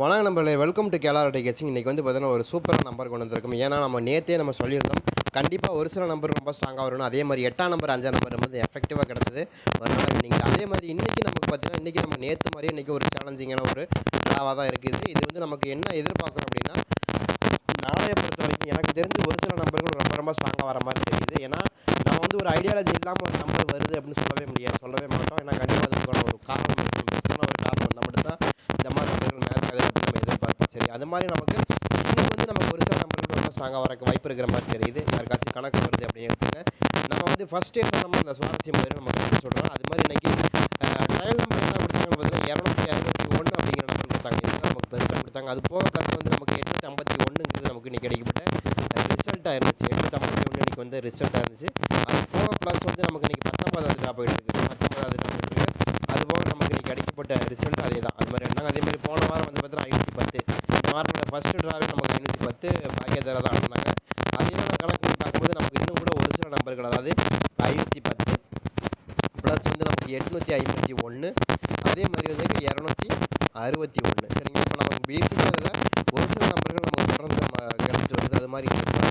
வணக்கம் நம்மளே welcome to day கேசிங் இன்றைக்கி வந்து பார்த்தீங்கன்னா ஒரு சூப்பரான நம்பர் கொண்டு வந்திருக்கும். ஏன்னா நம்ம நேற்றே நம்ம சொல்லியிருந்தோம் கண்டிப்பாக ஒரு சில நம்பர் ரொம்ப ஸ்ட்ராங்காக வரணும் அதே மாதிரி எட்டாம் நம்பர் அஞ்சாம் நம்பர் வந்து எஃபெக்டிவாக கிடச்சிது. ஒரு நீங்கள் அதே மாதிரி இன்றைக்கி நமக்கு பார்த்தீங்கன்னா இன்றைக்கி நம்ம நேற்று மாதிரி இன்றைக்கி ஒரு சேலஞ்சிங்கான ஒரு டாவாக தான் இருக்குது. இது வந்து நமக்கு என்ன எதிர்பார்க்குறோம் அப்படின்னா நாளைய பொறுத்த வரைக்கும் எனக்கு தெரிஞ்சு ஒரு சில நம்பர்கள் ரொம்ப ரொம்ப ஸ்ட்ராங்காக வர மாதிரி தெரியுது. ஏன்னா நம்ம வந்து ஒரு ஐடியாலஜி இல்லாமல் ஒரு நம்பர் வருது அப்படின்னு சொல்லவே முடியாது சொல்லவே மாட்டோம் ஏன்னா கண்டிப்பாக அதுக்கான ஒரு காரணம் இருக்கும் பெஸ்ட்டான ஒரு காரணம் வந்தால் மட்டும்தான் இந்த மாதிரி நம்பர்கள் மேட்ச் ஆகுது அப்படின்னு நம்ம எதிர்பார்ப்போம் சரி அது மாதிரி நமக்கு இன்னைக்கு வந்து நமக்கு ஒரு சில நம்பர்கள் ரொம்ப ஸ்ட்ராங்காக வரக்கு வாய்ப்பு இருக்கிற மாதிரி தெரியுது. யாருக்காச்சும் கணக்கு வருது அப்படின்னு எடுத்துங்க. நம்ம வந்து ஃபஸ்ட்டே சொன்னோம் அந்த சுவாரஸ்யம் மாதிரி நம்ம கணக்கு சொல்கிறோம் அது மாதிரி இன்றைக்கி டயல் நம்பர் என்ன கொடுத்தாங்க பார்த்தீங்கன்னா இரநூத்தி அறுபத்தி ஒன்று அப்படிங்கிற நம்பர் கொடுத்தாங்க. இது நமக்கு பெருசாக கொடுத்தாங்க. அது போக கருத்து வந்து நமக்கு எட்நூற்றி ஐம்பத்தி ஒன்றுங்கிறது நமக்கு இன்றைக்கி கிடைக்கப்பட்ட ரிசல்ட்டாக இருந்துச்சு. எட்நூற்றி ஐம்பத்தி ஒன்று இன்றைக்கி வந்து ரிசல்ட்டாக இருந்துச்சு. அது போக ப்ளஸ் வந்து நமக்கு இன்றைக்கி பத்தொம்பதாவது ட்ராப் இருக்குது. பத்தொம்பதாவது ட்ராப் இருக்குது. அது போக நமக்கு இன்றைக்கி கிடைக்கப்பட்ட ரிசல்ட் அதே தான் அது மாதிரி ரெண்டாங்க அதே மாதிரி போன வாரம் வந்து பார்த்தீங்கன்னா ஐநூற்றி பத்து. இந்த ஃபஸ்ட்டு ட்ராவே நமக்கு ஐநூற்றி பத்து பாக்கியதர தான் ஆடினாங்க. நம்ம கணக்கு பண்ணி பார்க்கும்போது நமக்கு இன்னும் கூட ஒரு சில நம்பர்கள் அதாவது ஐநூற்றி பத்து ப்ளஸ் வந்து நமக்கு எட்நூற்றி ஐம்பத்தி ஒன்று அதே மாதிரி வந்து இரநூத்தி அறுபத்தி ஒன்று சரிங்க இப்போ நமக்கு பேசிக்காக ஒரு சில நம்பர்கள் நமக்கு தொடர்ந்து நம்ம கிடச்சிட்டு வருது. அது மாதிரி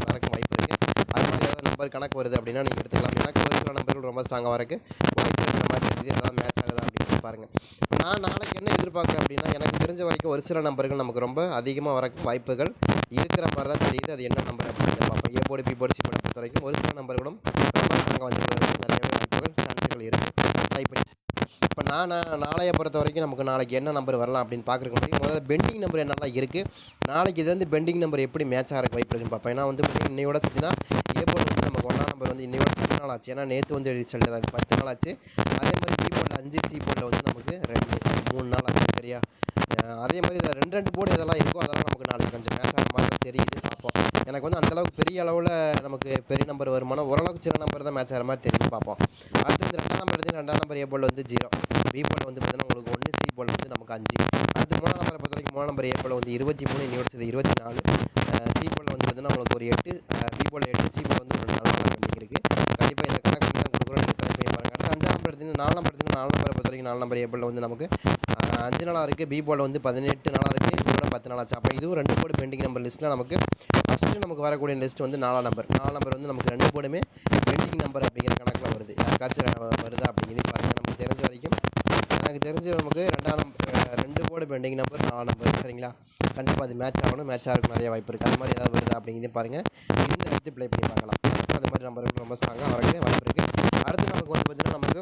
நடக்க வாய்ப்பு இருக்குது அது மாதிரி ஏதாவது நம்பர் கணக்கு வருது அப்படின்னா நீங்கள் எடுத்துக்கலாம். எனக்கு ஒரு சில நம்பர்கள் ரொம்ப ஸ்ட்ராங்காக வரக்கு வாய்ப்பு இருக்கிற மாதிரி தெரியுது ஏதாவது மேட்ச் ஆகுதா அப்படின்னு பாருங்கள் நான் நாளைக்கு என்ன எதிர்பார்க்குறேன் அப்படின்னா எனக்கு தெரிஞ்ச வரைக்கும் ஒரு சில நம்பர்கள் நமக்கு ரொம்ப அதிகமாக வரக்கு வாய்ப்புகள் இருக்கிற மாதிரி தான் தெரியுது. அது என்ன நம்பர் அப்படின்னு பார்ப்போம். ஏ பி போடு சி போர்டு பொறுத்த வரைக்கும் ஒரு சில நம்பர்களும் ரொம்ப நிறையவே வாய்ப்புகள் சான்ஸுகள் இருக்குது பண்ணி இப்போ நான் நாளையை நாளைய பொறுத்த வரைக்கும் நமக்கு நாளைக்கு என்ன நம்பர் வரலாம் அப்படின்னு பார்க்குறக்கு முடியும் முதல்ல பெண்டிங் நம்பர் என்னெல்லாம் இருக்குது நாளைக்கு இது வந்து பெண்டிங் நம்பர் எப்படி மேட்ச் ஆகிறக்கு வாய்ப்பு இருக்குன்னு பார்ப்பேன் ஏன்னா வந்து இன்னையோட சேர்த்துனா ஏ போர்டு வந்து நமக்கு ஒன்றாம் நம்பர் வந்து இன்னையோட பத்து நாள் ஆச்சு. ஏன்னா நேற்று வந்து ரிசல்ட் அது பத்து நாள் ஆச்சு. அதே மாதிரி அஞ்சு சி போர்டில் வந்து நமக்கு ரெண்டு மூணு நாள் ஆகும் சரியா? அதே மாதிரி இதில் ரெண்டு ரெண்டு போர்டு எதெல்லாம் இருக்கோ அதெல்லாம் நமக்கு நாளைக்கு கொஞ்சம் மேட்ச் ஆகிற மாதிரி தான் தெரியுது பார்ப்போம். எனக்கு வந்து அந்தளவுக்கு பெரிய அளவில் நமக்கு பெரிய நம்பர் வருமானம் ஓரளவுக்கு சின்ன நம்பர் தான் மேட்ச் ஆகிற மாதிரி தெரியுது பார்ப்போம். அடுத்து இந்த ரெண்டாம் நம்பர் எடுத்து ரெண்டாம் நம்பர் ஏ போல் வந்து ஜீரோ பி போல் வந்து பார்த்தீங்கன்னா உங்களுக்கு ஒன்று சி போல் வந்து நமக்கு அஞ்சு. அடுத்து மூணாம் நம்பரை பொறுத்த வரைக்கும் மூணாம் நம்பர் ஏ போல் வந்து இருபத்தி மூணு இன்னையோட இருபத்தி நாலு. சி போல் வந்து பார்த்தீங்கன்னா உங்களுக்கு ஒரு எட்டு பி போல் எட்டு சி போல் வந்து ஒரு நாலு இருக்குது கண்டிப்பாக இந்த கணக்கு கொடுக்குறோம் பாருங்கள் அடுத்து அஞ்சாம் நம்பர் எடுத்தீங்கன்னா நாலாம் நம்பர் எடுத்தீங்கன்னா நாலு நம்பரை பொறுத்த வரைக்கும் நாலு நம்பர் ஏ வந்து நமக்கு அஞ்சு நாளாக இருக்குது பி போர்டில் வந்து பதினெட்டு நாளாக இருக்குது இதோட பத்து நாளாச்சு அப்போ இதுவும் ரெண்டு போர்டு பெண்டிங் நம்பர் லிஸ்ட்டில் நமக்கு ஃபஸ்ட்டு நமக்கு வரக்கூடிய லிஸ்ட் வந்து நாலாம் நம்பர் நாலாம் நம்பர் வந்து நமக்கு ரெண்டு போர்டுமே பெண்டிங் நம்பர் அப்படிங்கிற கணக்கில் வருது. யாருக்காச்சும் வருதா அப்படிங்கிறது பாருங்கள் நமக்கு தெரிஞ்ச வரைக்கும் எனக்கு தெரிஞ்சு நமக்கு ரெண்டாம் நம்பர் ரெண்டு போர்டு பெண்டிங் நம்பர் நாலு நம்பர் சரிங்களா? கண்டிப்பாக அது மேட்ச் ஆகணும் மேட்ச் ஆகிறதுக்கு நிறைய வாய்ப்பு இருக்குது அது மாதிரி ஏதாவது வருதா அப்படிங்கிறது பாருங்கள் இந்த எடுத்து ப்ளே பண்ணி பார்க்கலாம். அது மாதிரி நம்பருக்கு ரொம்ப ஸ்ட்ராங்காக வரக்கு வாய்ப்பு இருக்குது அடுத்து நமக்கு வந்து பார்த்திங்கன்னா நமக்கு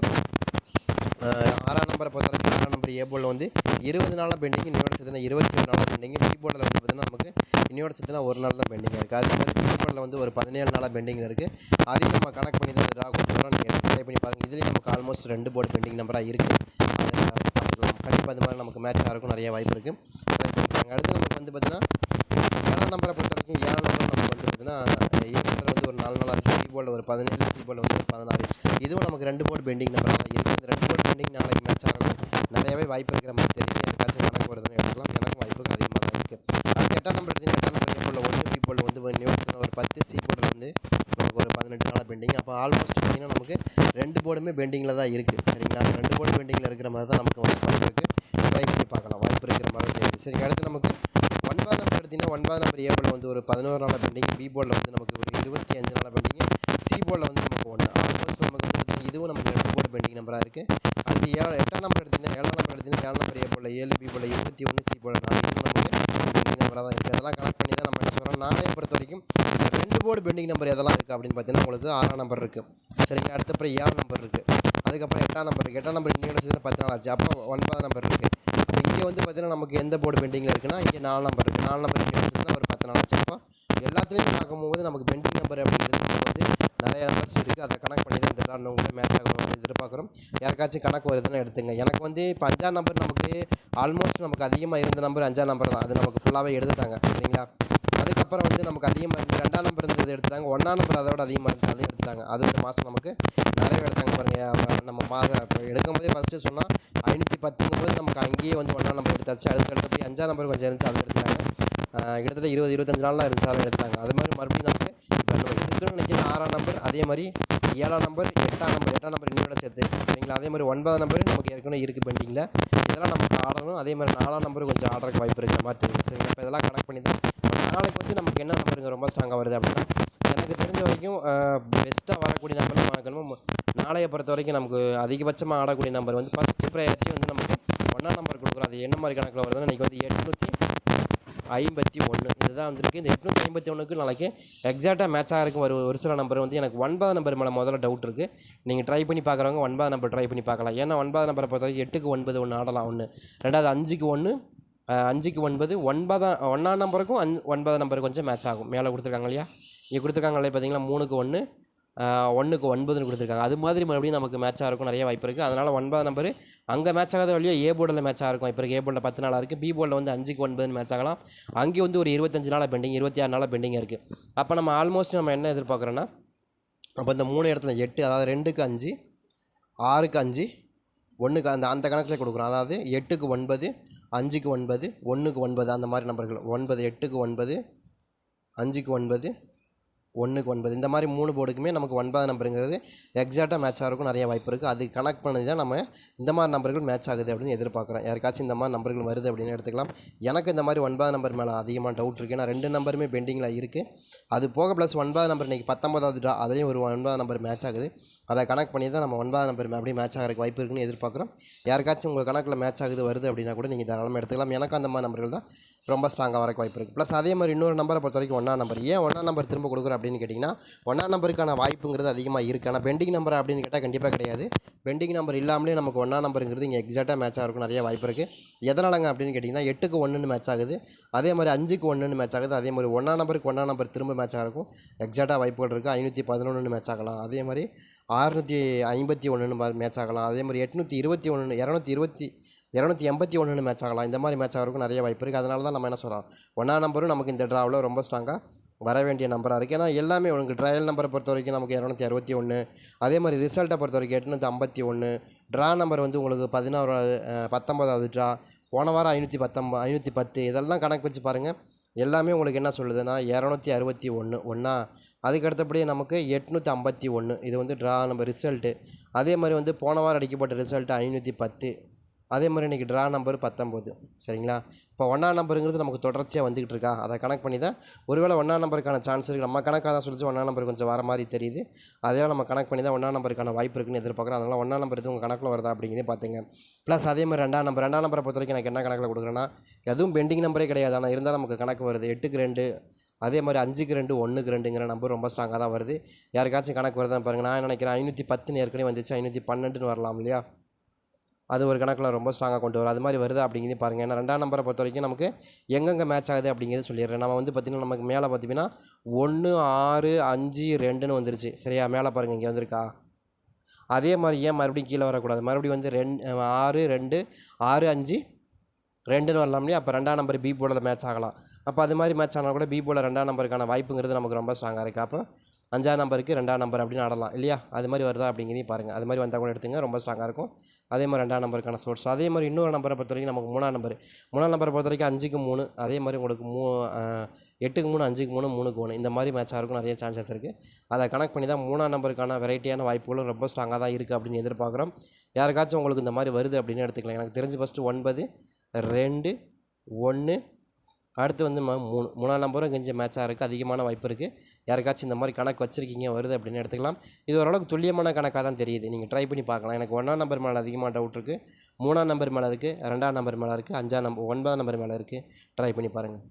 ஆறாம் நம்பரை பொறுத்த வரைக்கும் ஆறாம் நம்பர் ஏ போர்டில் வந்து இருபது நாளாக பெண்டிங் இன்னையோட சேர்த்து இருபத்தி ஒரு நாளாக பெண்டிங் பி போர்டில் வந்து பார்த்தீங்கன்னா நமக்கு இன்னையோட சேர்த்து ஒரு நாள் தான் பெண்டிங் இருக்குது அதே மாதிரி சி போர்டில் வந்து ஒரு பதினேழு நாளாக பெண்டிங் இருக்குது அதையும் நம்ம கனெக்ட் பண்ணி தான் ட்ரா கொடுத்துறோம் நீங்கள் ப்ளே பண்ணி பாருங்கள் இதுலேயும் நமக்கு ஆல்மோஸ்ட் ரெண்டு போர்டு பெண்டிங் நம்பராக இருக்குது அதை கண்டிப்பாக அது மாதிரி நமக்கு மேட்ச் ஆகிறக்கும் நிறைய வாய்ப்பு இருக்குது அடுத்து நமக்கு வந்து பார்த்திங்கன்னா ஏழாம் நம்பரை பொறுத்த வரைக்கும் ஏழாம் நம்பர் நமக்கு வந்து பார்த்திங்கன்னா ஏழு போர்டில் வந்து ஒரு நாலு நாளாக இருக்குது சி போர்டில் ஒரு பதினேழு சி போர்டில் வந்து ஒரு பதினாறு. இதுவும் நமக்கு ரெண்டு போர்டு பெண்டிங் நம்பர் தான். இருக்குது இந்த ரெண்டு போர்டு பெண்டிங் நாளைக்கு மேட்ச் ஆகிறதுக்கு நிறையவே வாய்ப்பு இருக்கிற மாதிரி தெரியுது. எதுக்காச்சும் கணக்கு வருதுன்னு எடுக்கலாம் எனக்கும் வாய்ப்புகள் அதிகமாக தான் இருக்குது அடுத்து எட்டாம் நம்பர் எடுத்தீங்கன்னா எட்டாம் நம்பர் போல் ஒன்று பி போல் வந்து ஒரு நியூஸ் ஒரு பத்து சி போர்டில் வந்து பதினெட்டு நாளாக பெண்டிங் அப்போ ஆல்மோஸ்ட் பார்த்தீங்கன்னா நமக்கு ரெண்டு போர்டுமே பெண்டிங்கில் தான் இருக்குது சரிங்களா? ரெண்டு போர்டு பெண்டிங்கில் இருக்கிற மாதிரி தான் நமக்கு வாய்ப்பு இருக்குது ட்ரை பண்ணி பார்க்கலாம். வாய்ப்பு இருக்கிற மாதிரி தெரியுது சரி அடுத்து நமக்கு ஒன்பதாம் நம்பர் எடுத்திங்கன்னா ஒன்பதாம் நம்பர் ஏ போர்டில் வந்து ஒரு பதினோரு நாளாக பெண்டிங் பி போர்டில் வந்து நமக்கு ஒரு இருபத்தி அஞ்சு நாளாக பெண்டிங் சி போர்டில் வந்து நமக்கு ஒன்று ஆல்மோஸ்ட் நமக்கு இதுவும் நமக்கு ரெண்டு போர்டு பெண்டிங் நம்பராக இருக்குது அடுத்து ஏழு எட்டாம் நம்பர் எடுத்தீங்கன்னா ஏழாம் நம்பர் எடுத்திங்கன்னா ஏழாம் நம்பர் ஏ போர்டில் ஏழு பி போர்டில் இருபத்தி ஒன்று சி போர்டில் நாலு. இதுவும் நமக்கு பெண்டிங் நம்பராக தான் இருக்குது அதெல்லாம் கனெக்ட் பண்ணி தான் நம்ம என்ன சொல்கிறோம் நாளைய பொறுத்த வரைக்கும் ரெண்டு போர்டு பெண்டிங் நம்பர் எதெல்லாம் அப்படின்னு பார்த்தீங்கன்னா உங்களுக்கு ஆறாம் நம்பர் இருக்குது சரிங்க அடுத்த அப்புறம் ஏழாம் நம்பர் இருக்குது அதுக்கப்புறம் எட்டாம் நம்பர் இருக்குது எட்டாம் நம்பர் இன்னையோட சேர்த்து பத்து நாள் ஆச்சு. அப்போ ஒன்பதாம் நம்பர் இருக்குது இங்கே வந்து பார்த்தீங்கன்னா நமக்கு எந்த போர்டு பெண்டிங்கில் இருக்குன்னா இங்கே நாலு நம்பர் இருக்குது நாலு நம்பர் இங்கே ஒரு பத்து நாள் ஆச்சு. அப்போ எல்லாத்துலேயும் பார்க்கும்போது நமக்கு பெண்டிங் நம்பர் அப்படிங்கிறது வந்து நிறைய நம்பர்ஸ் இருக்குது அதை கணக்கு பண்ணி தான் இந்த மேட்ச் ஆகணும் அப்படின்னு எதிர்பார்க்குறோம். யாருக்காச்சும் கணக்கு வருதுன்னு எடுத்துங்க. எனக்கு வந்து இப்போ அஞ்சாம் நம்பர் நமக்கு ஆல்மோஸ்ட் நமக்கு அதிகமாக இருந்த நம்பர் அஞ்சாம் நம்பர் தான். அது நமக்கு ஃபுல்லாகவே எடுத்துட்டாங்க. சரிங்களா? அதுக்கப்புறம் வந்து நமக்கு அதிகமாக இருந்து ரெண்டாம் நம்பர் இருந்தது எடுத்துட்டாங்க. ஒன்றாம் நம்பர் அதை விட அதிகமாக இருந்துச்சு அதையும் எடுத்துட்டாங்க. அது இந்த மாதம் நமக்கு நிறைய எடுத்தாங்க பாருங்கள் நம்ம மாத இப்போ எடுக்கும்போதே ஃபஸ்ட்டு சொன்னால் ஐநூற்றி பத்துங்கும்போது நமக்கு அங்கேயே வந்து ஒன்றாம் நம்பர் எடுத்தாச்சு. அடுத்து அடுத்து போய் அஞ்சாம் நம்பர் கொஞ்சம் இருந்துச்சு அதை எடுத்துட்டாங்க. கிட்டத்தட்ட இருபது இருபத்தஞ்சு நாள்லாம் இருந்தாலும் எடுத்தாங்க. அது மாதிரி மறுபடியும் நமக்கு இப்போ நினைக்கிற ஆறாம் நம்பர் அதே மாதிரி ஏழாம் நம்பர் எட்டாம் நம்பர் எட்டாம் நம்பர் இன்னும் சேர்த்து சரிங்களா? அதே மாதிரி ஒன்பதாம் நம்பர் நமக்கு ஏற்கனவே இருக்குது பெண்டிங்கில் இதெல்லாம் நமக்கு ஆடணும். அதே மாதிரி நாலாம் நம்பர் கொஞ்சம் ஆர்டருக்கு வாய்ப்பு இருக்கிற மாதிரி தெரியும் சரிங்களா? இப்போ இதெல்லாம் கனெக்ட் பண்ணி தான் நாளைக்கு வந்து நமக்கு என்ன நம்பருங்க ரொம்ப ஸ்ட்ராங்காக வருது அப்படின்னா எனக்கு தெரிஞ்ச வரைக்கும் பெஸ்ட்டாக வரக்கூடிய நம்பர் வாங்கணும் நாளையை பொறுத்த வரைக்கும் நமக்கு அதிகபட்சமாக ஆடக்கூடிய நம்பர் வந்து ஃபஸ்ட்டு ப்ரையாரிட்டி வந்து நமக்கு ஒன்றாம் நம்பர் கொடுக்குறோம். அது என்ன மாதிரி கணக்கில் வருதுன்னா இன்றைக்கி வந்து எட்நூற்றி ஐம்பத்தி ஒன்று இதுதான் வந்துருக்கு. இந்த எட்நூற்றி ஐம்பத்தி ஒன்றுக்கு நாளைக்கு எக்ஸாக்டாக மேட்ச் இருக்கும் ஒரு ஒரு சில நம்பர் வந்து எனக்கு ஒன்பதாம் நம்பர் மேலே முதல்ல டவுட் இருக்குது நீங்கள் ட்ரை பண்ணி பார்க்குறவங்க ஒன்பதாம் நம்பர் ட்ரை பண்ணி பார்க்கலாம். ஏன்னா ஒன்பதாம் நம்பரை பொறுத்த வரைக்கும் எட்டுக்கு ஒன்பது ஒன்று ஆடலாம் ஒன்று ரெண்டாவது அஞ்சுக்கு ஒன்று அஞ்சுக்கு ஒன்பது ஒன்பதாம் ஒன்றாம் நம்பருக்கும் அஞ் ஒன்பதாம் நம்பருக்கு கொஞ்சம் மேட்ச் ஆகும். மேலே கொடுத்துருக்காங்க இல்லையா? இங்கே கொடுத்துருக்காங்க இல்லையா பார்த்தீங்களா? மூணுக்கு ஒன்று ஒன்றுக்கு ஒன்பதுன்னு கொடுத்துருக்காங்க. அது மாதிரி மறுபடியும் நமக்கு மேட்சாக இருக்கும் நிறைய வாய்ப்பு இருக்குது அதனால் ஒன்பதாம் நம்பர் அங்கே மேட்ச் ஆகாத வழியோ ஏ போர்டில் மேட்சாக இருக்கும் இப்போ ஏ போர்டில் பத்து நாளாக இருக்குது பி போர்டில் வந்து அஞ்சுக்கு ஒன்பதுன்னு மேட்ச் ஆகலாம். அங்கே வந்து ஒரு இருபத்தஞ்சு நாளாக பெண்டிங் இருபத்தி ஆறு நாளாக பெண்டிங் இருக்குது அப்போ நம்ம ஆல்மோஸ்ட் நம்ம என்ன எதிர்பார்க்குறோன்னா அப்போ இந்த மூணு இடத்துல எட்டு அதாவது ரெண்டுக்கு அஞ்சு ஆறுக்கு அஞ்சு ஒன்றுக்கு அந்த அந்த கணக்கில் கொடுக்குறோம். அதாவது எட்டுக்கு ஒன்பது அஞ்சுக்கு ஒன்பது ஒன்றுக்கு ஒன்பது அந்த மாதிரி நம்பர்கள். ஒன்பது எட்டுக்கு ஒன்பது அஞ்சுக்கு ஒன்பது ஒன்றுக்கு ஒன்பது. இந்த மாதிரி மூணு போர்டுக்குமே நமக்கு ஒன்பது நம்பருங்கிறது எக்ஸாக்டாக மேட்ச் ஆகிறதுக்கும் நிறைய வாய்ப்பு இருக்குது அது கனெக்ட் பண்ணி தான் நம்ம இந்த மாதிரி நம்பர்கள் மேட்ச் ஆகுது அப்படின்னு எதிர்பார்க்குறோம். யாருக்காச்சும் இந்த மாதிரி நம்பர்கள் வருது அப்படின்னு எடுத்துக்கலாம். எனக்கு இந்த மாதிரி ஒன்பது நம்பர் மேலே அதிகமாக டவுட் இருக்குது ஏன்னா ரெண்டு நம்பருமே பெண்டிங்கில் இருக்குது அது போக ப்ளஸ் ஒன்பது நம்பர் இன்றைக்கி பத்தொம்பதாவது ட்ரா அதுலேயும் ஒரு ஒன்பது நம்பர் மேட்ச் ஆகுது. அதை கனெக்ட் பண்ணி தான் நம்ம ஒன்பதாம் நம்பர் அப்படியே மேட்ச் ஆகிறதுக்கு வாய்ப்பு இருக்குன்னு எதிர்பார்க்குறோம். யாருக்காச்சும் உங்கள் கணக்கில் மேட்ச் ஆகுது வருது அப்படின்னா கூட நீங்கள் தாராளமாக எடுத்துக்கலாம். எனக்கு அந்த மாதிரி நம்பர்கள் தான் ரொம்ப ஸ்ட்ராங்காக வரக்கு வாய்ப்பு இருக்குது ப்ளஸ் அதே மாதிரி இன்னொரு நம்பரை பொறுத்த வரைக்கும் ஒன்றா நம்பர் ஏன் ஒன்றா நம்பர் திரும்ப கொடுக்குறோம் அப்படின்னு கேட்டிங்கன்னா ஒன்றா நம்பருக்கான வாய்ப்புங்கிறது அதிகமாக இருக்குது ஆனால் பெண்டிங் நம்பர் அப்படின்னு கேட்டால் கண்டிப்பாக கிடையாது. பெண்டிங் நம்பர் இல்லாமலே நமக்கு ஒன்றா நம்பருங்கிறது இங்கே எக்ஸாக்டாக மேட்ச் ஆகிறதுக்கு நிறைய வாய்ப்பு இருக்குது எதனாலங்க அப்படின்னு கேட்டிங்கன்னா எட்டுக்கு ஒன்றுன்னு மேட்ச் ஆகுது. அதே மாதிரி அஞ்சுக்கு ஒன்றுன்னு மேட்ச் ஆகுது. அதே மாதிரி ஒன்றா நம்பருக்கு ஒன்றா நம்பர் திரும்ப மேட்ச் ஆகிறக்கும் எக்ஸாக்டாக வாய்ப்புகள் இருக்குது ஐநூற்றி பதினொன்றுன்னு மேட்ச் ஆகலாம். அதே மாதிரி ஆறுநூற்றி ஐம்பத்தி ஒன்றுன்னு மேட்ச் ஆகலாம். அதே மாதிரி எட்நூற்றி இருபத்தி ஒன்று இரநூத்தி இருபத்தி இரநூத்தி எண்பத்தி ஒன்றுன்னு மேட்ச் ஆகலாம். இந்த மாதிரி மேட்ச் ஆகிறதுக்கும் நிறைய வாய்ப்பு இருக்குது அதனால தான் நம்ம என்ன சொல்கிறோம் ஒன்றா நம்பரும் நமக்கு இந்த ட்ராவில் ரொம்ப ஸ்ட்ராங்காக வர வேண்டிய நம்பராக இருக்குது ஏன்னா எல்லாமே உங்களுக்கு ட்ரையல் நம்பரை பொறுத்த வரைக்கும் நமக்கு இரநூத்தி அறுபத்தி ஒன்று அதே மாதிரி ரிசல்ட்டை பொறுத்த வரைக்கும் எட்நூற்றி ஐம்பத்தி ஒன்று ட்ரா நம்பர் வந்து உங்களுக்கு பதினோராவது பத்தொம்பதாவது ட்ரா போன வாரம் ஐநூற்றி பத்தொம்பது ஐநூற்றி பத்து இதெல்லாம் கணக்கு வச்சு பாருங்கள் எல்லாமே உங்களுக்கு என்ன சொல்லுதுன்னா இரநூத்தி அறுபத்தி ஒன்று ஒன்றா அதுக்கு அடுத்தபடியே நமக்கு எட்நூற்றி ஐம்பத்தி ஒன்று இது வந்து ட்ரா நம்பர் ரிசல்ட்டு அதே மாதிரி வந்து போன வாரம் அடிக்கப்பட்ட ரிசல்ட்டு ஐநூற்றி பத்து. அதே மாதிரி இன்றைக்கி ட்ரா நம்பர் பத்தொம்போது. சரிங்களா? இப்போ ஒன்றா நம்பருங்கிறது நமக்கு தொடர்ச்சியாக வந்துக்கிட்டு இருக்கா? அதை கணக்கு பண்ணி தான் ஒருவேளை ஒன்றா நம்பருக்கான சான்ஸ் இருக்குது நம்ம கணக்காக தான் சொல்லிச்சு ஒன்றா நம்பர் கொஞ்சம் வர மாதிரி தெரியுது. அதே நம்ம கணக்கு பண்ணி தான் ஒன்றா நம்பருக்கான வாய்ப்பு இருக்குன்னு எதிர்பார்க்குறோம். அதனால் ஒன்றா நம்பர் இது உங்கள் கணக்கில் வருதா அப்படிங்கிறதே பார்த்துங்க ப்ளஸ் அதே மாதிரி ரெண்டாம் நம்பர் ரெண்டாம் நம்பரை பொறுத்த வரைக்கும் எனக்கு என்ன கணக்கில் கொடுக்குறேன்னா எதுவும் பெண்டிங் நம்பரே கிடையாது. ஆனால் இருந்தால் நமக்கு கணக்கு வருது. எட்டுக்கு ரெண்டு அதே மாதிரி அஞ்சுக்கு ரெண்டு ஒன்றுக்கு ரெண்டுங்கிற நம்பர் ரொம்ப ஸ்ட்ராங்காக தான் வருது. யாருக்காச்சும் கணக்கு வருதான் பாருங்கள் நான் நினைக்கிறேன்? ஐநூற்றி பத்துன்னு ஏற்கனவே வந்துச்சு. ஐநூற்றி பன்னெண்டுன்னு வரலாம் இல்லையா? அது ஒரு கணக்கில் ரொம்ப ஸ்ட்ராங்காக கொண்டு வரும். அது மாதிரி வருது அப்படிங்கிறது பாருங்கள் ஏன்னா ரெண்டாம் நம்பரை பொறுத்த வரைக்கும் நமக்கு எங்கெங்கே மேட்ச் ஆகுது அப்படிங்கிறது சொல்லிடுறேன். நம்ம வந்து பார்த்திங்கன்னா நமக்கு மேலே பார்த்தீங்கன்னா ஒன்று ஆறு அஞ்சு ரெண்டுன்னு வந்துருச்சு. சரியா? மேலே பாருங்கள் இங்கே வந்திருக்கா? அதே மாதிரி ஏன் மறுபடியும் கீழே வரக்கூடாது? மறுபடியும் வந்து ரெண்டு ஆறு ரெண்டு ஆறு அஞ்சு ரெண்டுன்னு வரலாம் இல்லையா? அப்போ ரெண்டாம் நம்பர் பி போர்டில் மேட்ச் ஆகலாம். அப்போ அது மாதிரி மேட்ச் ஆனால் கூட பி போல ரெண்டாம் நம்பருக்கான வாய்ப்புங்கிறது நமக்கு ரொம்ப ஸ்ட்ராங்காக இருக்குது அப்போ அஞ்சாம் நம்பருக்கு ரெண்டாம் நம்பர் அப்படின்னு ஆடலாம் இல்லையா? அது மாதிரி வருதா அப்படிங்கிறதையும் பாருங்கள் அது மாதிரி வந்தால் கூட எடுத்துங்க ரொம்ப ஸ்ட்ராங்காக இருக்கும். அதே மாதிரி ரெண்டாம் நம்பருக்கான சோர்ஸ் அதே மாதிரி இன்னொரு நம்பரை பொறுத்த வரைக்கும் நமக்கு மூணாம் நம்பர் மூணாம் நம்பரை பொறுத்த வரைக்கும் அஞ்சுக்கு மூணு அதே மாதிரி உங்களுக்கு மூ எட்டுக்கு மூணு அஞ்சுக்கு மூணு மூணுக்கு ஒன்று இந்த மாதிரி மேட்ச் இருக்கும் நிறைய சான்சஸ் இருக்குது அதை கனெக்ட் பண்ணி தான் மூணாம் நம்பருக்கான வெரைட்டியான வாய்ப்புகளும் ரொம்ப ஸ்ட்ராங்காக தான் இருக்குது அப்படின்னு எதிர்பார்க்குறோம். யாருக்காச்சும் உங்களுக்கு இந்த மாதிரி வருது அப்படின்னு எடுத்துக்கலாம். எனக்கு தெரிஞ்சு ஃபஸ்ட்டு ஒன்பது ரெண்டு ஒன்று அடுத்து வந்து ம- மூணு மூணாம் நம்பரும் கொஞ்சம் மேட்சாக இருக்குது அதிகமான வாய்ப்பு இருக்குது யாருக்காச்சும் இந்த மாதிரி கணக்கு வச்சுருக்கீங்க வருது அப்படின்னு எடுத்துக்கலாம். இது ஓரளவுக்கு துல்லியமான கணக்காக தான் தெரியுது. நீங்கள் ட்ரை பண்ணி பார்க்கலாம். எனக்கு ஒன்றாம் நம்பர் மேலே அதிகமாக டவுட் இருக்குது மூணாம் நம்பர் மேலே இருக்குது ரெண்டாம் நம்பர் மேலே இருக்குது அஞ்சாம் நம்பர் ஒன்பதாம் நம்பர் மேலே இருக்குது ட்ரை பண்ணி பாருங்கள்